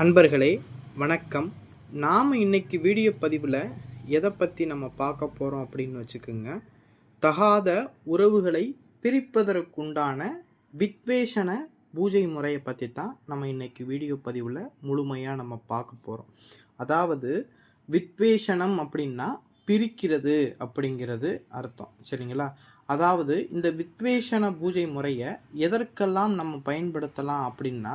அன்பர்களே வணக்கம். நாம் இன்னைக்கு வீடியோ பதிவில் எதை பற்றி நம்ம பார்க்க போகிறோம் அப்படின்னு வச்சுக்கோங்க. தகாத உறவுகளை பிரிப்பதற்குண்டான வித்வேஷன பூஜை முறையை பற்றி தான் நம்ம இன்னைக்கு வீடியோ பதிவில் முழுமையாக நம்ம பார்க்க போகிறோம் அதாவது வித்வேஷனம் அப்படின்னா பிரிக்கிறது அப்படிங்கிறது அர்த்தம். சரிங்களா? அதாவது இந்த வித்வேஷன பூஜை முறையை எதற்கெல்லாம் நம்ம பயன்படுத்தலாம் அப்படின்னா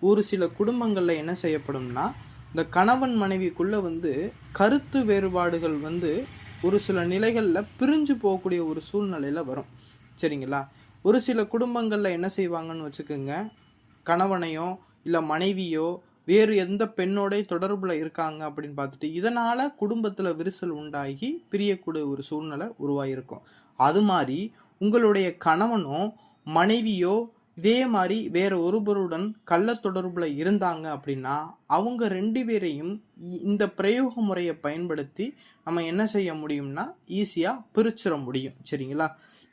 ஒரு சில குடும்பங்களில் என்ன செய்யப்படும்னா இந்த கணவன் மனைவிக்குள்ளே வந்து கருத்து வேறுபாடுகள் வந்து ஒரு சில நிலைகளில் பிரிஞ்சு போகக்கூடிய ஒரு சூழ்நிலையில் வரும். சரிங்களா? ஒரு சில குடும்பங்களில் என்ன செய்வாங்கன்னு வச்சுக்கோங்க. கணவனையோ இல்லை மனைவியோ வேறு எந்த பெண்ணோடய தொடர்பில் இருக்காங்க அப்படின்னு பார்த்துட்டு இதனால் குடும்பத்தில் விரிசல் உண்டாகி பிரியக்கூடிய ஒரு சூழ்நிலை உருவாகிருக்கும் அது மாதிரி உங்களுடைய கணவனோ மனைவியோ இதே மாதிரி வேற ஒருவருடன் கள்ள தொடர்புல இருந்தாங்க அப்படின்னா அவங்க ரெண்டு பேரையும் இந்த பிரயோக முறையை பயன்படுத்தி நம்ம என்ன செய்ய முடியும்னா ஈஸியாக பிரிச்சிட முடியும். சரிங்களா?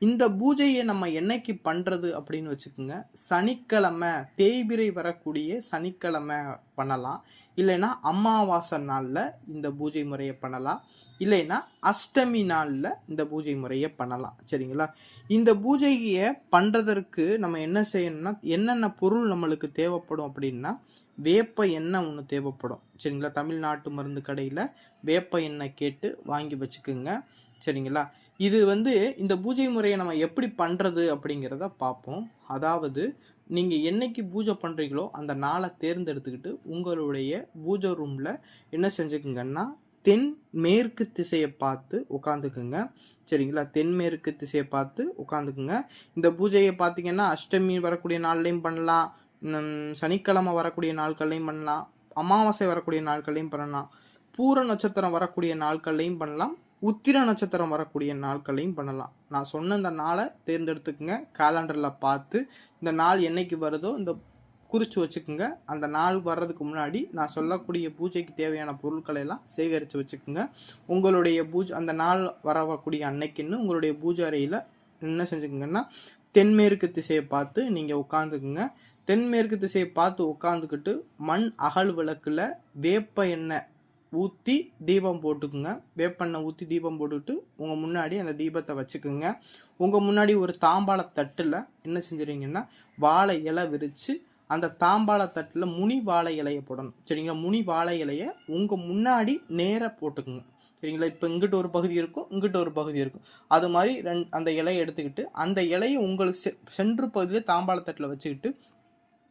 இந்த பூஜையை நம்ம என்னைக்கு பண்ணுறது அப்படின்னு வச்சுக்கோங்க. சனிக்கிழமை தேய்பிரை வரக்கூடிய சனிக்கிழமை பண்ணலாம். இல்லைன்னா அமாவாசை நாளில் இந்த பூஜை முறையை பண்ணலாம். இல்லைன்னா அஷ்டமி நாளில் இந்த பூஜை முறையை பண்ணலாம். சரிங்களா? இந்த பூஜையை பண்ணுறதற்கு நம்ம என்ன செய்யணும்னா என்னென்ன பொருள் நம்மளுக்கு தேவைப்படும் அப்படின்னா வேப்ப எண்ணெய் ஒன்று தேவைப்படும். சரிங்களா? தமிழ்நாட்டு மருந்து கடையில் வேப்ப எண்ணெய் கேட்டு வாங்கி வச்சுக்கோங்க. சரிங்களா? இது வந்து இந்த பூஜை முறையை நம்ம எப்படி பண்ணுறது அப்படிங்கிறத பார்ப்போம். அதாவது நீங்கள் என்னைக்கு பூஜை பண்ணுறீங்களோ அந்த நாளை தேர்ந்தெடுத்துக்கிட்டு உங்களுடைய பூஜை ரூமில் என்ன செஞ்சுக்குங்கன்னா தென் மேற்கு திசையை பார்த்து உட்காந்துக்குங்க சரிங்களா? தென்மேற்கு திசையை பார்த்து உட்காந்துக்குங்க இந்த பூஜையை பார்த்தீங்கன்னா அஷ்டமி வரக்கூடிய நாள்லையும் பண்ணலாம். சனிக்கிழமை வரக்கூடிய நாட்கள்லையும் பண்ணலாம். அமாவாசை வரக்கூடிய நாட்கள்லையும் பண்ணலாம். பூர நட்சத்திரம் வரக்கூடிய நாட்கள்லையும் பண்ணலாம். உத்திர நட்சத்திரம் வரக்கூடிய நாட்களையும் பண்ணலாம். நான் சொன்ன இந்த நாளை தேர்ந்தெடுத்துக்குங்க. கேலண்டரில் பார்த்து இந்த நாள் என்னைக்கு வருதோ இந்த குறித்து வச்சுக்கோங்க. அந்த நாள் வர்றதுக்கு முன்னாடி நான் சொல்லக்கூடிய பூஜைக்கு தேவையான பொருட்களை எல்லாம் சேகரித்து வச்சுக்கோங்க. உங்களுடைய பூஜை அந்த நாள் வரக்கூடிய அன்னைக்குன்னு உங்களுடைய பூஜை அறையில் என்ன செஞ்சுக்கோங்கன்னா தென்மேற்கு திசையை பார்த்து நீங்கள் உட்காந்துக்குங்க தென்மேற்கு திசையை பார்த்து உட்காந்துக்கிட்டு மண் அகல் விளக்கில் வேப்ப எண்ணெய் ஊற்றி தீபம் போட்டுக்குங்க. வேப்பெண்ணெய் ஊற்றி தீபம் போட்டுக்கிட்டு உங்கள் முன்னாடி அந்த தீபத்தை வச்சுக்குங்க. உங்கள் முன்னாடி ஒரு தாம்பாள தட்டில் என்ன செஞ்சுருவீங்கன்னா வாழை இலை விரித்து அந்த தாம்பாள தட்டில் முனி வாழை இலையை போடணும். சரிங்களா? முனி வாழை இலையை உங்கள் முன்னாடி நேராக போட்டுக்குங்க. சரிங்களா? இப்போ இங்கிட்ட ஒரு பகுதி இருக்கும் இங்கிட்ட ஒரு பகுதி இருக்கும். அது மாதிரி ரெண் அந்த இலையை எடுத்துக்கிட்டு அந்த இலையை உங்களுக்கு செ- சென்று பகுதியில் தாம்பாள தட்டில் வச்சுக்கிட்டு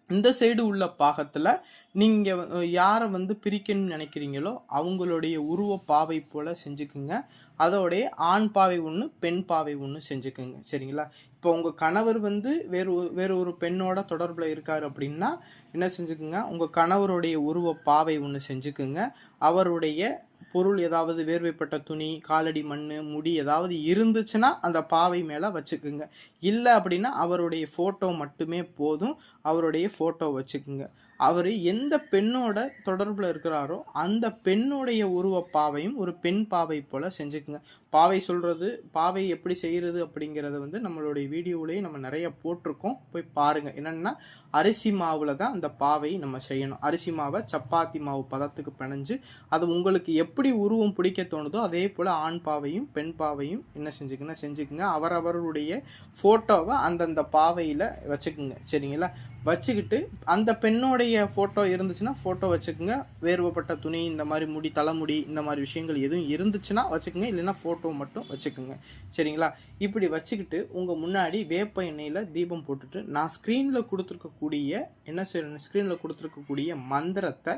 இந்த சைடு உள்ள பாகத்தில் நீங்கள் யாரை வந்து பிரிக்கணும்னு நினைக்கிறீங்களோ அவங்களுடைய உருவ பாவை போல் செஞ்சுக்குங்க. அதோடைய ஆண் பாவை ஒன்று பெண் பாவை ஒன்று செஞ்சுக்குங்க. சரிங்களா? இப்போ உங்கள் கணவர் வந்து வேறு ஒரு- வேறு ஒரு பெண்ணோட தொடர்பில் இருக்கார் அப்படின்னா என்ன செஞ்சுக்குங்க? உங்கள் கணவருடைய உருவ பாவை ஒன்று செஞ்சுக்குங்க. அவருடைய பொருள் ஏதாவது வேர்வைப்பட்ட துணி காலடி மண் முடி ஏதாவது இருந்துச்சுன்னா அந்த பாவை மேலே வச்சுக்குங்க. இல்லை அப்படின்னா அவருடைய ஃபோட்டோ மட்டுமே போதும். அவருடைய ஃபோட்டோ வச்சுக்குங்க. அவர் எந்த பெண்ணோட தொடர்பில் இருக்கிறாரோ அந்த பெண்ணுடைய உருவ பாவையும் ஒரு பெண் பாவை போல் செஞ்சுக்குங்க. பாவை சொல்கிறது பாவை எப்படி செய்கிறது அப்படிங்கிறத வந்து நம்மளுடைய வீடியோவிலேயே நம்ம நிறைய போட்டிருக்கோம். போய் பாருங்கள் என்னென்னா அரிசி மாவில் தான் அந்த பாவை நம்ம செய்யணும். அரிசி மாவை சப்பாத்தி மாவு பதத்துக்கு பிணைஞ்சு அது உங்களுக்கு எப்படி உருவம் பிடிக்க தோணுதோ அதே போல் ஆண் பாவையும் பெண் பாவையும் என்ன செஞ்சுக்குன்னா செஞ்சுக்குங்க. அவரவருடைய ஃபோட்டோவை அந்தந்த பாவையில் வச்சுக்குங்க. சரிங்களா? வச்சுக்கிட்டு அந்த பெண்ணோடைய ஃபோட்டோ இருந்துச்சுன்னா ஃபோட்டோ வச்சுக்கோங்க. வேறுபட்ட துணி இந்த மாதிரி முடி தலைமுடி இந்த மாதிரி விஷயங்கள் எதுவும் இருந்துச்சுன்னா வச்சுக்கோங்க. இல்லைன்னா ஃபோட்டோ மட்டும் வச்சுக்கோங்க. சரிங்களா? இப்படி வச்சுக்கிட்டு உங்கள் முன்னாடி வேப்ப எண்ணெயில் தீபம் போட்டுட்டு நான் ஸ்க்ரீனில் கொடுத்துருக்கக்கூடிய என்ன செய்யணும் ஸ்க்ரீனில் கொடுத்துருக்கக்கூடிய மந்திரத்தை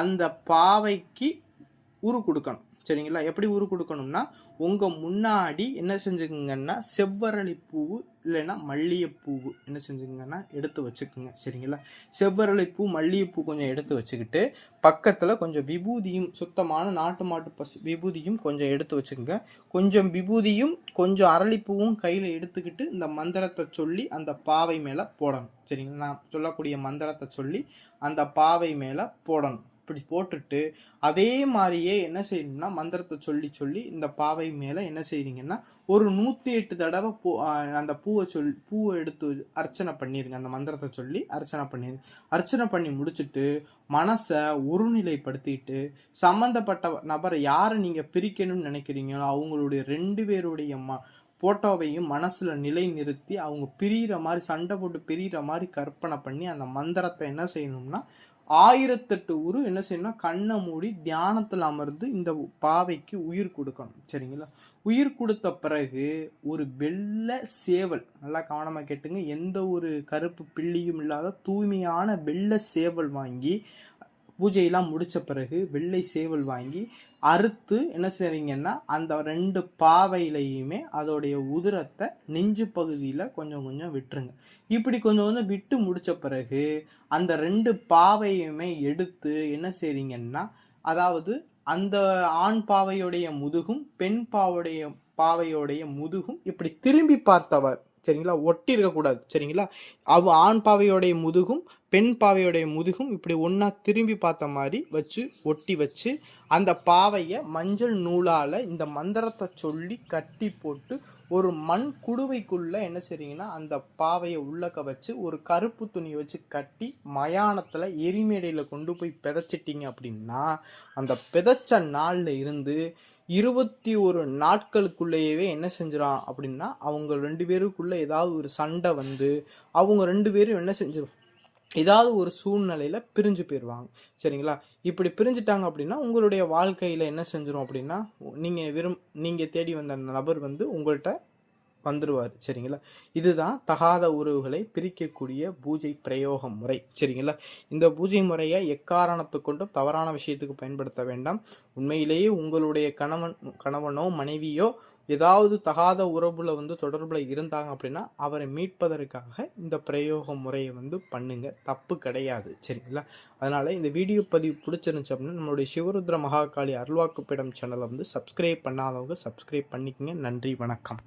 அந்த பாவைக்கு உரு கொடுக்கணும். சரிங்களா? எப்படி உரு கொடுக்கணும்னா உங்கள் முன்னாடி என்ன செஞ்சுக்குங்கன்னா செவ்வரளி பூவு இல்லைன்னா மல்லிகைப்பூவு என்ன செஞ்சுக்கங்கன்னா எடுத்து வச்சுக்கோங்க. சரிங்களா? செவ்வரளி பூ மல்லிகைப்பூ கொஞ்சம் எடுத்து வச்சுக்கிட்டு பக்கத்தில் கொஞ்சம் விபூதியும் சுத்தமான நாட்டு மாட்டு பசு விபூதியும் கொஞ்சம் எடுத்து வச்சுக்கோங்க. கொஞ்சம் விபூதியும் கொஞ்சம் அரளிப்பூவும் கையில் எடுத்துக்கிட்டு இந்த மந்திரத்தை சொல்லி அந்த பாவை மேலே போடணும். சரிங்களா? நான் சொல்லக்கூடிய மந்திரத்தை சொல்லி அந்த பாவை மேலே போடணும். இப்படி போட்டுட்டு அதே மாதிரியே என்ன செய்யணும்னா மந்திரத்தை சொல்லி சொல்லி இந்த பாவை மேலே என்ன செய்கிறீங்கன்னா ஒரு நூற்றி எட்டு தடவை பூ அந்த பூவை சொல் பூவை எடுத்து அர்ச்சனை பண்ணிடுங்க அந்த மந்திரத்தை சொல்லி அர்ச்சனை பண்ணிடுங்க அர்ச்சனை பண்ணி முடிச்சுட்டு மனசை ஒருநிலைப்படுத்திட்டு சம்மந்தப்பட்ட நபரை யாரை நீங்கள் பிரிக்கணும்னு நினைக்கிறீங்களோ அவங்களுடைய ரெண்டு பேருடைய ம ஃபோட்டோவையும் மனசில் நிலை நிறுத்தி அவங்க பிரிகிற மாதிரி சண்டை போட்டு பிரிகிற மாதிரி கற்பனை பண்ணி அந்த மந்திரத்தை என்ன செய்யணும்னா ஆயிரத்தெட்டு உரு என்ன செய்யணும் கண்ணை மூடி தியானத்தில் அமர்ந்து இந்த பாவைக்கு உயிர் கொடுக்கணும். சரிங்களா? உயிர் கொடுத்த பிறகு ஒரு வெள்ளை சேவல் நல்லா கவனமாக கேட்டுங்க எந்த ஒரு கருப்பு பிள்ளியும் இல்லாத தூய்மையான வெள்ளை சேவல் வாங்கி பூஜையெல்லாம் முடித்த பிறகு வெள்ளை சேவல் வாங்கி அறுத்து என்ன செய்றீங்கன்னா அந்த ரெண்டு பாவையிலையுமே அதோடைய உதிரத்தை நெஞ்சு பகுதியில் கொஞ்சம் கொஞ்சம் விட்டுருங்க. இப்படி கொஞ்சம் கொஞ்சம் விட்டு முடித்த பிறகு அந்த ரெண்டு பாவையுமே எடுத்து என்ன செய்றீங்கன்னா அதாவது அந்த ஆண் பாவையுடைய முதுகும் பெண் பாவையுடைய பாவையோடைய முதுகும் இப்படி திரும்பி பார்த்தவர். சரிங்களா? ஒட்டி இருக்கக்கூடாது. சரிங்களா? அவ ஆண் பாவையோடைய முதுகும் பெண் பாவையோடைய முதுகும் இப்படி ஒன்றா திரும்பி பார்த்த மாதிரி வச்சு ஒட்டி வச்சு அந்த பாவையை மஞ்சள் நூலால் இந்த மந்திரத்தை சொல்லி கட்டி போட்டு ஒரு மண் குடுவைக்குள்ளே என்ன செய்றீங்கன்னா அந்த பாவையை உள்ளக்க வச்சு ஒரு கருப்பு துணி வச்சு கட்டி மயானத்தில் எரிமேடையில் கொண்டு போய் பிதைச்சிட்டிங்க அப்படின்னா அந்த பிதைச்ச நாளில் இருந்து இருபத்தி ஒரு நாட்களுக்குள்ளேயே என்ன செஞ்சிடான் அப்படின்னா அவங்க ரெண்டு பேருக்குள்ளே ஏதாவது ஒரு சண்டை வந்து அவங்க ரெண்டு பேரும் என்ன செஞ்சிடும் ஏதாவது ஒரு சூழ்நிலையில் பிரிஞ்சு போயிடுவாங்க சரிங்களா? இப்படி பிரிஞ்சுட்டாங்க அப்படின்னா உங்களுடைய வாழ்க்கையில் என்ன செஞ்சிடும் அப்படின்னா நீங்கள் விரும் நீங்கள் தேடி வந்த அந்த நபர் வந்து உங்கள்கிட்ட வந்துடுவார் சரிங்களா? இதுதான் தகாத உறவுகளை பிரிக்கக்கூடிய பூஜை பிரயோக முறை சரிங்களா? இந்த பூஜை முறையை எக்காரணத்து கொண்டும் தவறான விஷயத்துக்கு பயன்படுத்த வேண்டாம். உண்மையிலேயே உங்களுடைய கணவன் கணவனோ மனைவியோ ஏதாவது தகாத உறவுல வந்து தொடர்பில் இருந்தாங்க அப்படின்னா அவரை மீட்பதற்காக இந்த பிரயோக முறையை வந்து பண்ணுங்க. தப்பு கிடையாது சரிங்களா? அதனால இந்த வீடியோ பதிவு பிடிச்சிருந்துச்சு அப்படின்னா நம்மளுடைய சிவருத்ர மகாகாளி அருள்வாக்குப்பிடம் சேனலை வந்து சப்ஸ்கிரைப் பண்ணாதவங்க சப்ஸ்கிரைப் பண்ணிக்கங்க. நன்றி வணக்கம்.